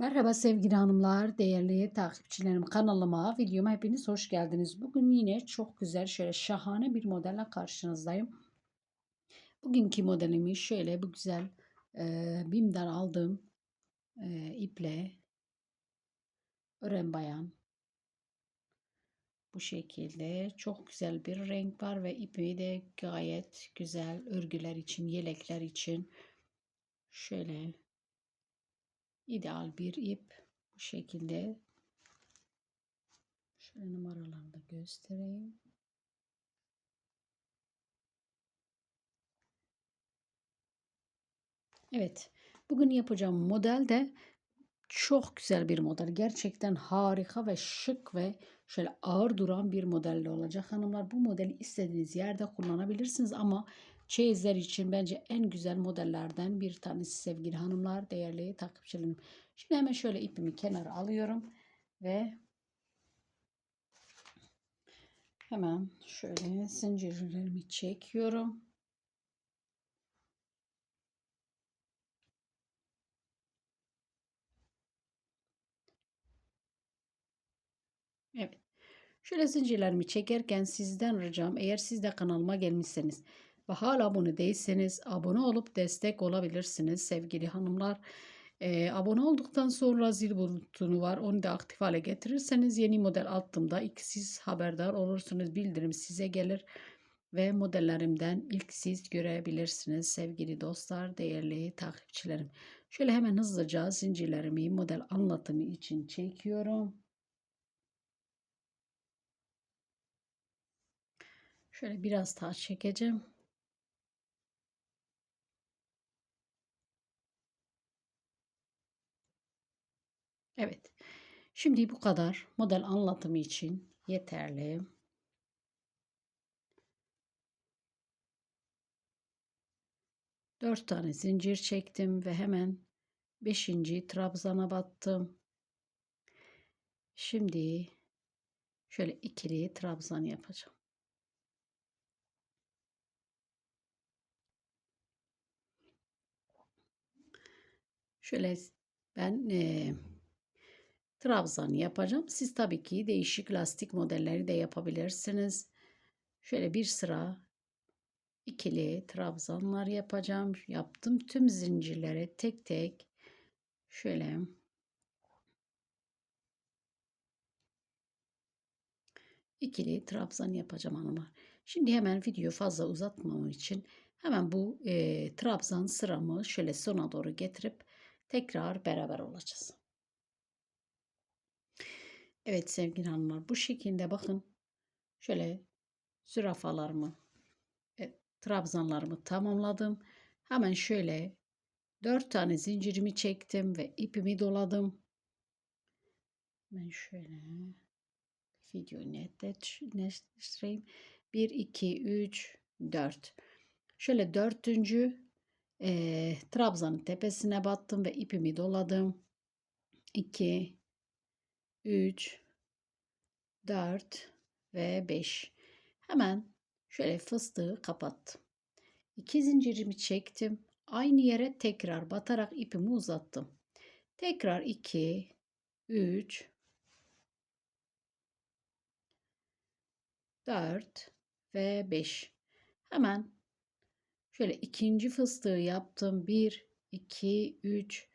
Merhaba sevgili hanımlar, değerli takipçilerim kanalıma, videoma hepiniz hoş geldiniz. Bugün yine çok güzel, şöyle şahane bir modelle karşınızdayım. Bugünkü modelimi şöyle bu güzel e, BİM'den aldığım e, iple ören bayan bu şekilde çok güzel bir renk var ve ipi de gayet güzel örgüler için, yelekler için şöyle ideal bir ip bu şekilde şöyle numaralarını da göstereyim. Evet. Bugün yapacağım model de çok güzel bir model. Gerçekten harika ve şık ve şöyle ağır duran bir modelle olacak hanımlar. Bu modeli istediğiniz yerde kullanabilirsiniz ama çeyizler için bence en güzel modellerden bir tanesi sevgili hanımlar, değerli takipçilerim. Şimdi hemen şöyle ipimi kenara alıyorum ve hemen şöyle zincirlerimi çekiyorum. Evet. Şöyle zincirlerimi çekerken sizden ricam eğer siz de kanalıma gelmişseniz ve hala abone değilseniz abone olup destek olabilirsiniz sevgili hanımlar. Ee, abone olduktan sonra zil butonu var. Onu da aktif hale getirirseniz yeni model attığımda ilk siz haberdar olursunuz. Bildirim size gelir ve modellerimden ilk siz görebilirsiniz sevgili dostlar, değerli takipçilerim. Şöyle hemen hızlıca zincirlerimi model anlatımı için çekiyorum. Şöyle biraz daha çekeceğim. Evet. Şimdi bu kadar model anlatımı için yeterli. Dört tane zincir çektim ve hemen beşinci trabzana battım. Şimdi şöyle ikili trabzan yapacağım. Şöyle ben e, trabzan yapacağım. Siz tabii ki değişik lastik modelleri de yapabilirsiniz. Şöyle bir sıra ikili trabzanlar yapacağım. Yaptım tüm zincirlere tek tek şöyle ikili trabzan yapacağım hanımlar. Şimdi hemen video fazla uzatmam için hemen bu e, trabzan sıramı şöyle sona doğru getirip tekrar beraber olacağız. Evet sevgili hanımlar bu şekilde bakın şöyle zürafalarımı e, trabzanlarımı tamamladım. Hemen şöyle 4 tane zincirimi çektim ve ipimi doladım. Ben şöyle videoyu netleştireyim. 1, 2, 3, 4. Şöyle dörtüncü e, trabzanın tepesine battım ve ipimi doladım. 2, 3, 4 ve 5. Hemen şöyle fıstığı kapattım. İki zincirimi çektim. Aynı yere tekrar batarak ipimi uzattım. Tekrar 2, 3, 4 ve 5. Hemen şöyle ikinci fıstığı yaptım. 1, 2, 3,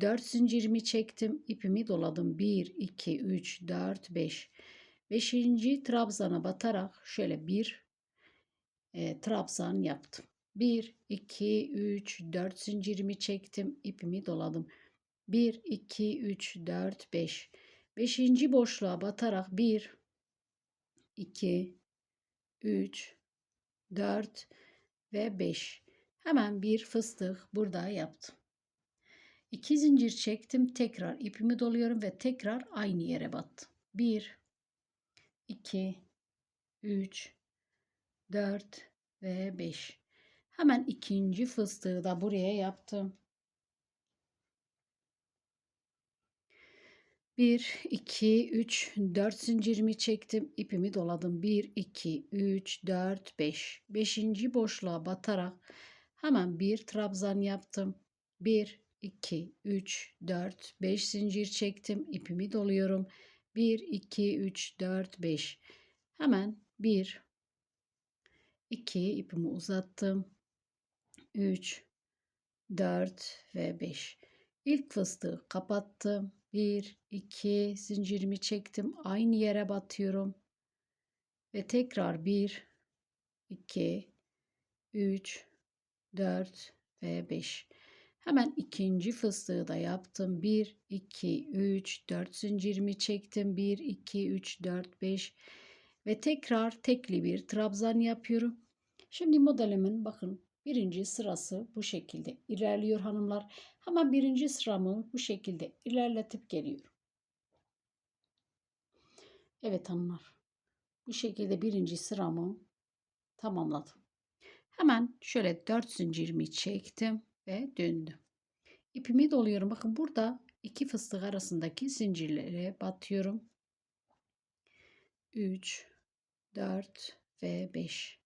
4 zincirimi çektim. ipimi doladım. 1, 2, 3, 4, 5. Beşinci trabzana batarak şöyle bir e, trabzan yaptım. 1, 2, 3, 4 zincirimi çektim. ipimi doladım. 1, 2, 3, 4, 5. Beşinci boşluğa batarak 1, 2, 3, 4 ve 5. Hemen bir fıstık burada yaptım. 2 zincir çektim. Tekrar ipimi doluyorum ve tekrar aynı yere battım. 1, 2, 3, 4 ve 5. Hemen ikinci fıstığı da buraya yaptım. 1, 2, 3, 4 zincirimi çektim. ipimi doladım. 1, 2, 3, 4, 5. Beşinci boşluğa batarak hemen bir trabzan yaptım. 1, 2, 3, 4, 5 zincir çektim. ipimi doluyorum. 1, 2, 3, 4, 5. Hemen 1, 2 ipimi uzattım. 3, 4 ve 5. İlk fıstığı kapattım. 1, 2 zincirimi çektim. Aynı yere batıyorum. Ve tekrar 1, 2, 3, 4 ve 5. Hemen ikinci fıstığı da yaptım. 1, 2, 3, 4 zincirimi çektim. 1, 2, 3, 4, 5 ve tekrar tekli bir trabzan yapıyorum. Şimdi modelimin bakın birinci sırası bu şekilde ilerliyor hanımlar. Hemen birinci sıramı bu şekilde ilerletip geliyorum. Evet hanımlar. Bu şekilde birinci sıramı tamamladım. Hemen şöyle 4 zincirimi çektim ve döndüm. İpimi doluyorum. Bakın burada iki fıstık arasındaki zincirlere batıyorum. 3 4 ve 5.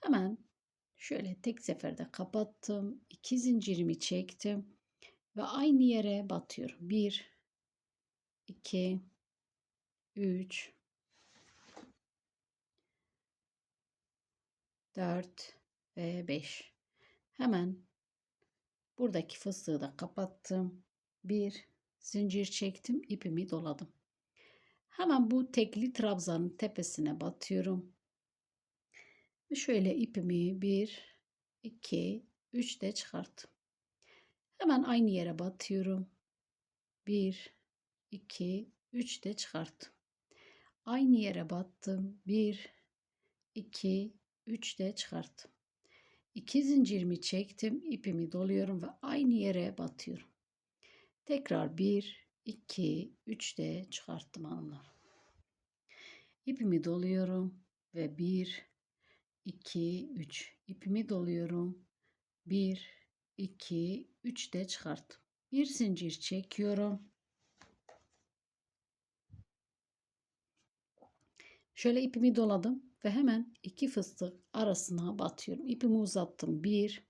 Hemen şöyle tek seferde kapattım. 2 zincirimi çektim ve aynı yere batıyorum. 1 2 3 4 ve 5. Hemen buradaki fıstığı da kapattım. Bir zincir çektim, ipimi doladım. Hemen bu tekli trabzanın tepesine batıyorum. Ve şöyle ipimi 1 2 3 de çıkarttım. Hemen aynı yere batıyorum. 1 2 3 de çıkarttım. Aynı yere battım. 1 2 3 de çıkarttım. 2 zincirimi çektim, ipimi doluyorum ve aynı yere batıyorum. Tekrar 1, 2, 3 de çıkarttım hanımlar. İpimi doluyorum ve 1, 2, 3. İpimi doluyorum. 1, 2, 3 de çıkarttım. Bir zincir çekiyorum. Şöyle ipimi doladım ve hemen iki fıstık arasına batıyorum. İpimi uzattım. 1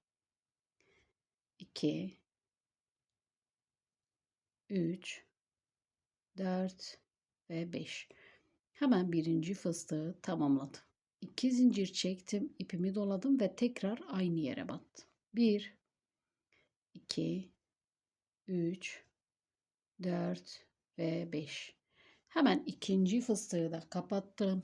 2 3 4 ve 5. Hemen birinci fıstığı tamamladım. 2 zincir çektim, ipimi doladım ve tekrar aynı yere battım. 1 2 3 4 ve 5. Hemen ikinci fıstığı da kapattım.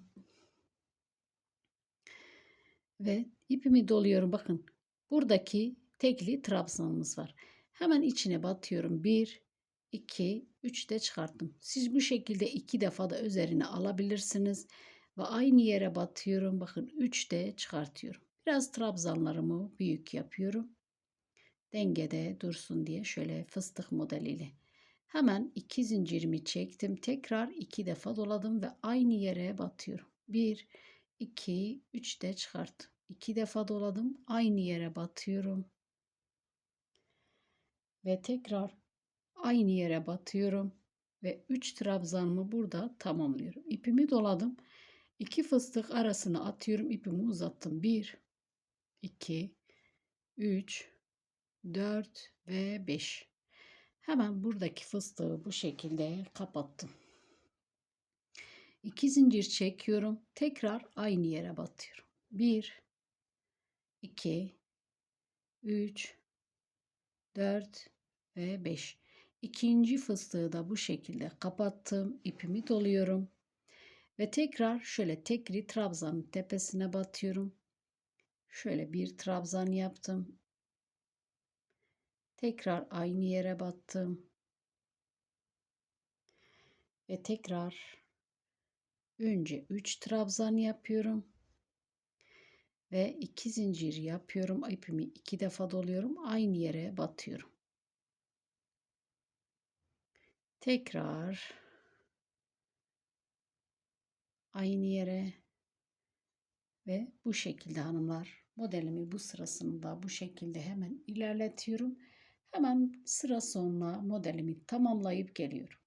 Ve ipimi doluyorum. Bakın buradaki tekli trabzanımız var. Hemen içine batıyorum. 1, 2, 3 de çıkarttım. Siz bu şekilde iki defa da üzerine alabilirsiniz. Ve aynı yere batıyorum. Bakın 3 de çıkartıyorum. Biraz trabzanlarımı büyük yapıyorum. Dengede dursun diye şöyle fıstık modeliyle. Hemen iki zincirimi çektim. Tekrar iki defa doladım ve aynı yere batıyorum. 1, 2, 3 de çıkarttım. 2 defa doladım. Aynı yere batıyorum. Ve tekrar aynı yere batıyorum. Ve 3 trabzanımı burada tamamlıyorum. İpimi doladım. 2 fıstık arasına atıyorum. İpimi uzattım. 1, 2, 3, 4 ve 5. Hemen buradaki fıstığı bu şekilde kapattım. 2 zincir çekiyorum. Tekrar aynı yere batıyorum. 1 2 3 4 ve 5. İkinci fıstığı da bu şekilde kapattım. İpimi doluyorum. Ve tekrar şöyle tekli trabzanın tepesine batıyorum. Şöyle bir trabzan yaptım. Tekrar aynı yere battım. Ve tekrar önce 3 trabzan yapıyorum ve iki zincir yapıyorum. ipimi iki defa doluyorum. Aynı yere batıyorum. Tekrar aynı yere ve bu şekilde hanımlar modelimi bu sırasında bu şekilde hemen ilerletiyorum. Hemen sıra sonuna modelimi tamamlayıp geliyorum.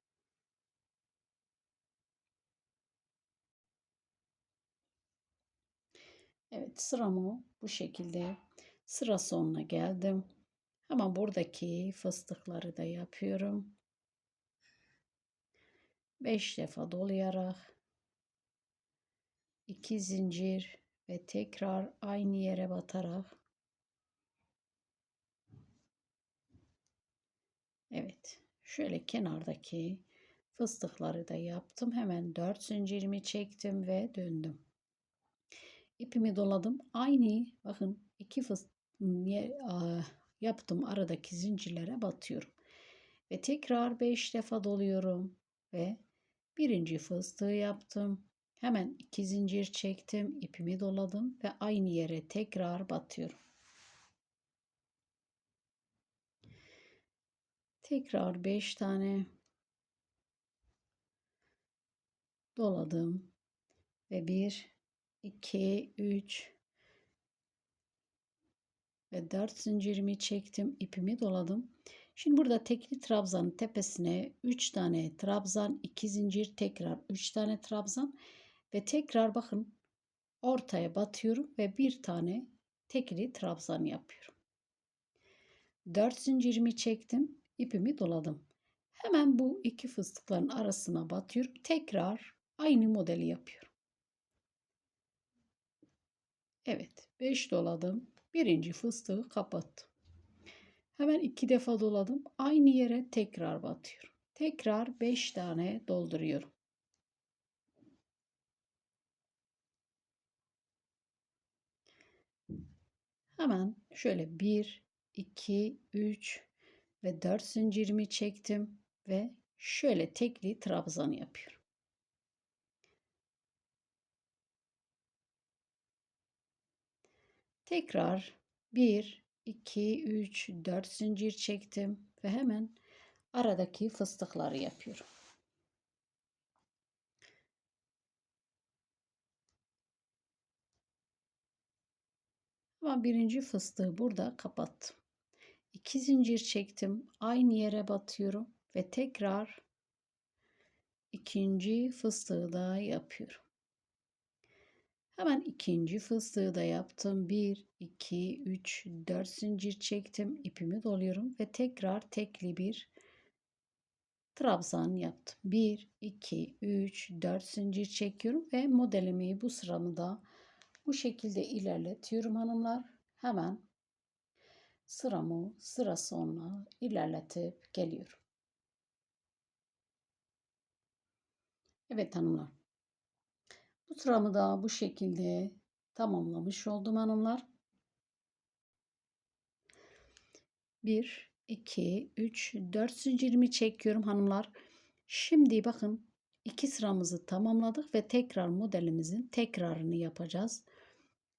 Evet sıramı bu şekilde sıra sonuna geldim. Hemen buradaki fıstıkları da yapıyorum. 5 defa dolayarak 2 zincir ve tekrar aynı yere batarak Evet. Şöyle kenardaki fıstıkları da yaptım. Hemen 4 zincirimi çektim ve döndüm. İpimi doladım. Aynı bakın iki fıstık yaptım aradaki zincirlere batıyorum. Ve tekrar 5 defa doluyorum ve birinci fıstığı yaptım. Hemen iki zincir çektim, ipimi doladım ve aynı yere tekrar batıyorum. Tekrar 5 tane doladım ve 1 2 3 ve 4 zincirimi çektim, ipimi doladım. Şimdi burada tekli trabzanın tepesine 3 tane trabzan, 2 zincir, tekrar 3 tane trabzan ve tekrar bakın ortaya batıyorum ve bir tane tekli trabzan yapıyorum. 4 zincirimi çektim, ipimi doladım. Hemen bu iki fıstıkların arasına batıyorum. Tekrar aynı modeli yapıyorum. Evet, 5 doladım. Birinci fıstığı kapattım. Hemen iki defa doladım. Aynı yere tekrar batıyorum. Tekrar 5 tane dolduruyorum. Hemen şöyle 1, 2, 3 ve 4 zincirimi çektim ve şöyle tekli trabzan yapıyorum. Tekrar 1, 2, 3, 4 zincir çektim ve hemen aradaki fıstıkları yapıyorum. Ama birinci fıstığı burada kapattım. 2 zincir çektim. Aynı yere batıyorum ve tekrar ikinci fıstığı da yapıyorum. Hemen ikinci fıstığı da yaptım. 1, 2, 3, 4 zincir çektim. ipimi doluyorum ve tekrar tekli bir trabzan yaptım. 1, 2, 3, 4 zincir çekiyorum ve modelimi bu sıramı da bu şekilde ilerletiyorum hanımlar. Hemen sıramı sıra sonuna ilerletip geliyorum. Evet hanımlar. Bu sıramı da bu şekilde tamamlamış oldum hanımlar. 1, 2, 3, 4 zincirimi çekiyorum hanımlar. Şimdi bakın iki sıramızı tamamladık ve tekrar modelimizin tekrarını yapacağız.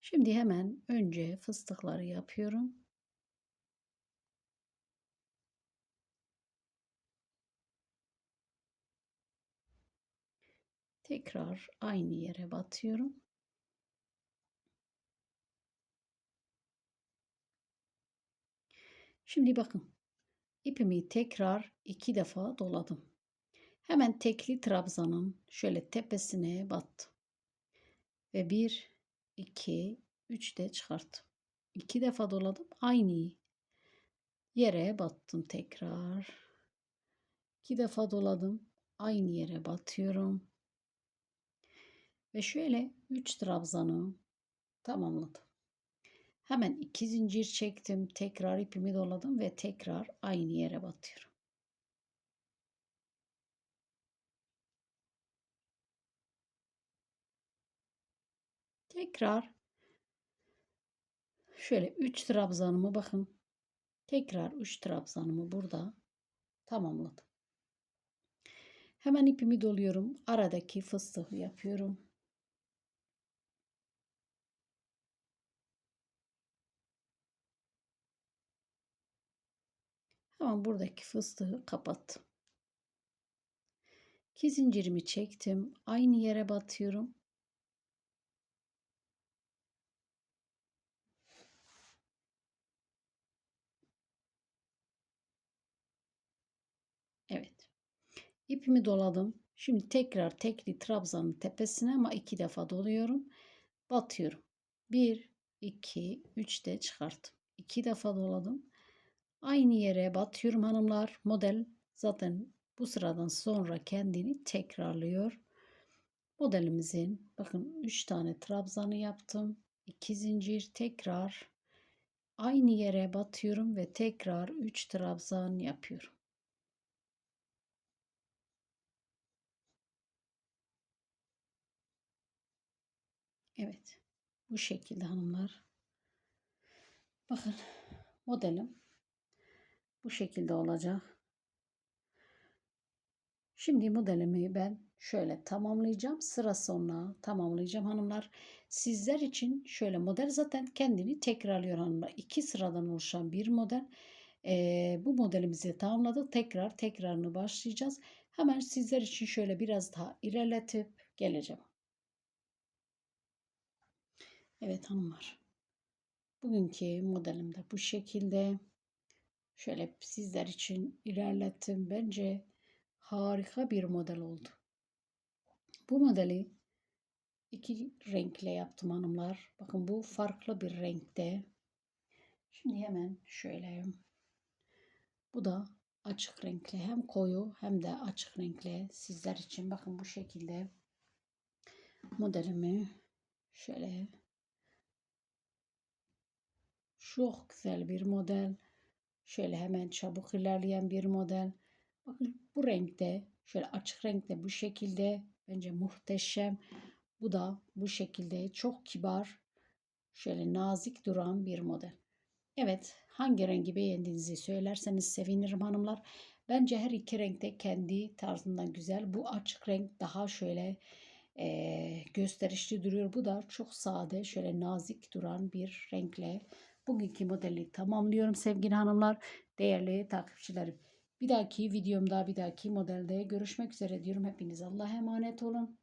Şimdi hemen önce fıstıkları yapıyorum. Tekrar aynı yere batıyorum. Şimdi bakın ipimi tekrar iki defa doladım. Hemen tekli trabzanın şöyle tepesine battım. Ve bir, iki, üç de çıkarttım. İki defa doladım. Aynı yere battım tekrar. İki defa doladım. Aynı yere batıyorum. Ve şöyle 3 trabzanı tamamladım. Hemen 2 zincir çektim. Tekrar ipimi doladım ve tekrar aynı yere batıyorum. Tekrar şöyle 3 trabzanımı bakın. Tekrar 3 trabzanımı burada tamamladım. Hemen ipimi doluyorum. Aradaki fıstığı yapıyorum. Hemen buradaki fıstığı kapattım. İki zincirimi çektim. Aynı yere batıyorum. Evet. İpimi doladım. Şimdi tekrar tekli trabzanın tepesine ama iki defa doluyorum. Batıyorum. Bir, iki, üç de çıkarttım. İki defa doladım. Aynı yere batıyorum hanımlar. Model zaten bu sıradan sonra kendini tekrarlıyor. Modelimizin bakın 3 tane trabzanı yaptım. 2 zincir tekrar aynı yere batıyorum ve tekrar 3 trabzan yapıyorum. Evet. Bu şekilde hanımlar. Bakın modelim bu şekilde olacak. Şimdi modelimi ben şöyle tamamlayacağım. Sıra sonra tamamlayacağım hanımlar. Sizler için şöyle model zaten kendini tekrarlıyor hanımlar. İki sıradan oluşan bir model. Ee, bu modelimizi tamamladık. Tekrar tekrarını başlayacağız. Hemen sizler için şöyle biraz daha ilerletip geleceğim. Evet hanımlar. Bugünkü modelim de bu şekilde. Şöyle sizler için ilerlettim. Bence harika bir model oldu. Bu modeli iki renkle yaptım hanımlar. Bakın bu farklı bir renkte. Şimdi hemen şöyle. Bu da açık renkli. Hem koyu hem de açık renkli sizler için. Bakın bu şekilde modelimi şöyle çok güzel bir model. Şöyle hemen çabuk ilerleyen bir model. Bakın bu renkte şöyle açık renkte bu şekilde bence muhteşem. Bu da bu şekilde çok kibar şöyle nazik duran bir model. Evet hangi rengi beğendiğinizi söylerseniz sevinirim hanımlar. Bence her iki renkte kendi tarzından güzel. Bu açık renk daha şöyle e, gösterişli duruyor. Bu da çok sade şöyle nazik duran bir renkle bugünkü modeli tamamlıyorum sevgili hanımlar. Değerli takipçilerim. Bir dahaki videomda bir dahaki modelde görüşmek üzere diyorum. Hepiniz Allah'a emanet olun.